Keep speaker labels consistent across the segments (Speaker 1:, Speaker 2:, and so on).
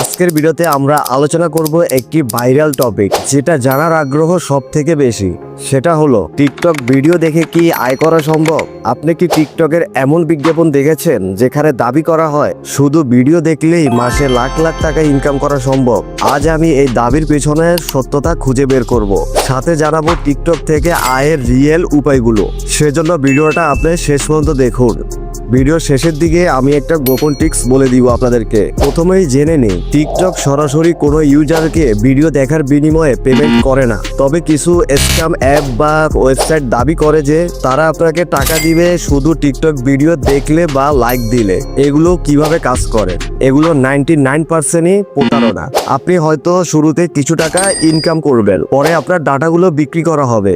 Speaker 1: আজকের ভিডিওতে আমরা আলোচনা করব একটি ভাইরাল টপিক যেটা জানার আগ্রহ সব থেকে বেশি। সেটা হলো, টিকটক ভিডিও দেখে কি আয় করা সম্ভব? আপনি কি টিকটকের এমন বিজ্ঞাপন দেখেছেন যেখানে দাবি করা হয়, শুধু ভিডিও দেখলেই মাসে লাখ লাখ টাকা ইনকাম করা সম্ভব? আজ আমি এই দাবির পেছনে সত্যতা খুঁজে বের করব। সাথে জানাব টিকটক থেকে আয়ের রিয়েল উপায়গুলো। সেজন্য ভিডিওটা আপনি শেষ পর্যন্ত দেখুন। ভিডিও শেষের দিকে আমি একটা গোপন টিক্স বলে দিব আপনাদেরকে। প্রথমেই জেনে নিই, টিকটক সরাসরি কোনো ইউজারকে ভিডিও দেখার বিনিময়ে পেমেন্ট করে না। তবে কিছু স্ক্যাম অ্যাপ বা ওয়েবসাইট দাবি করে যে তারা আপনাকে টাকা দিবে শুধু টিকটক ভিডিও দেখলে বা লাইক দিলে। এগুলো কীভাবে কাজ করে? এগুলো নাইনটি নাইন পার্সেন্টই প্রতারণা। আপনি হয়তো শুরুতে কিছু টাকা ইনকাম করবেন, পরে আপনার ডাটাগুলো বিক্রি করা হবে,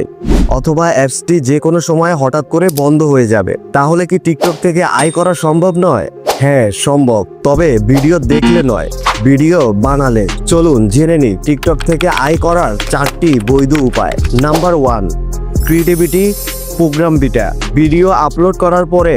Speaker 1: অথবা অ্যাপসটি যে কোনো সময় হঠাৎ করে বন্ধ হয়ে যাবে। তাহলে কি টিকটক থেকে আয় করা সম্ভব নয়? হ্যাঁ সম্ভব। তবে ভিডিও দেখলে নয়, ভিডিও বানালে। চলুন জেনে নিই টিকটক থেকে আয় করার চারটি বৈধ উপায়। Number one, creativity, program beta. Video upload করার পরে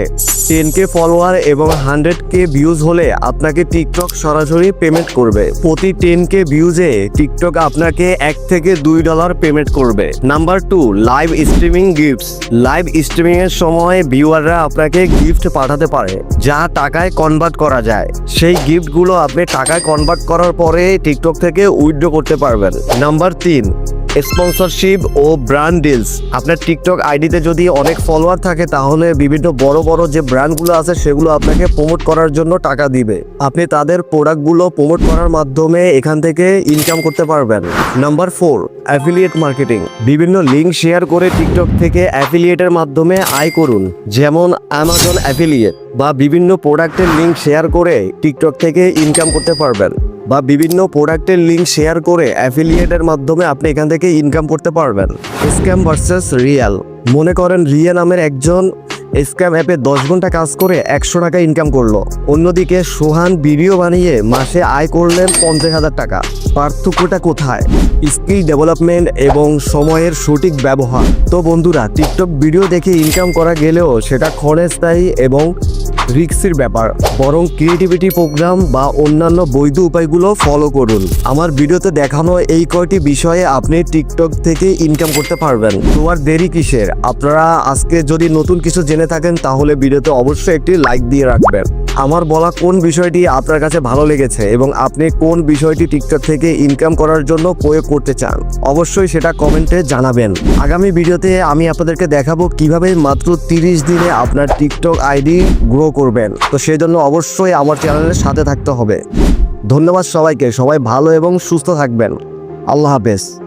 Speaker 1: টেন কে ফলোয়ার এবং হান্ড্রেড কে ভিউজ হলে আপনাকে টিকটক সরাসরি পেমেন্ট করবে। প্রতি টেন কে ভিউজে টিকটক আপনাকে এক থেকে দুই ডলার পেমেন্ট করবে। Number two live streaming gifts live streaming এর সময় ভিউয়াররা আপনাকে গিফট পাঠাতে পারে, যা টাকায় কনভার্ট করা যায়। সেই গিফটগুলো আপনি টাকায় কনভার্ট করার পরে টিকটক থেকে উইথড্র করতে পারবেন। নাম্বার তিন স্পন্সরশিপ ও ব্র্যান্ড ডিলস আপনার টিকটক আইডিতে যদি অনেক ফলোয়ার থাকে, তাহলে বিভিন্ন বড় বড় যে ব্র্যান্ডগুলো আছে, সেগুলো আপনাকে প্রমোট করার জন্য টাকা দিবে। আপনি তাদের প্রোডাক্টগুলো প্রমোট করার মাধ্যমে এখান থেকে ইনকাম করতে পারবেন। নাম্বার ফোর অ্যাফিলিয়েট মার্কেটিং বিভিন্ন লিঙ্ক শেয়ার করে টিকটক থেকে অ্যাফিলিয়েটের মাধ্যমে আয় করুন। যেমন অ্যামাজন অ্যাফিলিয়েট বা বিভিন্ন প্রোডাক্টের লিঙ্ক শেয়ার করে টিকটক থেকে ইনকাম করতে পারবেন। বা বিভিন্ন প্রোডাক্টের লিঙ্ক শেয়ার করে অ্যাফিলিয়েটের মাধ্যমে আপনি এখান থেকে ইনকাম করতে পারবেন। স্ক্যাম ভার্সেস রিয়েল মনে করেন রিয়া নামের একজন স্ক্যাম অ্যাপে দশ ঘণ্টা কাজ করে একশো টাকা ইনকাম করল। অন্যদিকে সোহান ভিডিও বানিয়ে মাসে আয় করলেন পঞ্চাশ হাজার টাকা। পার্থক্যটা কোথায়? স্কিল ডেভেলপমেন্ট এবং সময়ের সঠিক ব্যবহার। তো বন্ধুরা টিকটক ভিডিও দেখে ইনকাম করা গেলেও সেটা ক্ষণস্থায়ী এবং রিক্সির ব্যাপার, বরং ক্রিয়েটিভিটি প্রোগ্রাম বা অন্যান্য বৈধ উপায়গুলো ফলো করুন। আমার ভিডিওতে দেখানো এই কয়টি বিষয়ে আপনি টিকটক থেকে ইনকাম করতে পারবেন। তো আর দেরি কিসের? আপনারা আজকে যদি নতুন কিছু জেনে থাকেন, তাহলে ভিডিওতে অবশ্যই একটি লাইক দিয়ে রাখবেন। আমার বলা কোন বিষয়টি আপনার কাছে ভালো লেগেছে এবং আপনি কোন বিষয়টি টিকটক থেকে ইনকাম করার জন্য প্রয়োগ করতে চান, অবশ্যই সেটা কমেন্টে জানাবেন। আগামী ভিডিওতে আমি আপনাদেরকে দেখাবো কীভাবে মাত্র তিরিশ দিনে আপনার টিকটক আইডি গ্রো করবেন। তো সেই জন্য অবশ্যই আমার চ্যানেলের সাথে থাকতে হবে। ধন্যবাদ সবাইকে, সবাই ভালো এবং সুস্থ থাকবেন। আল্লাহ হাফেজ।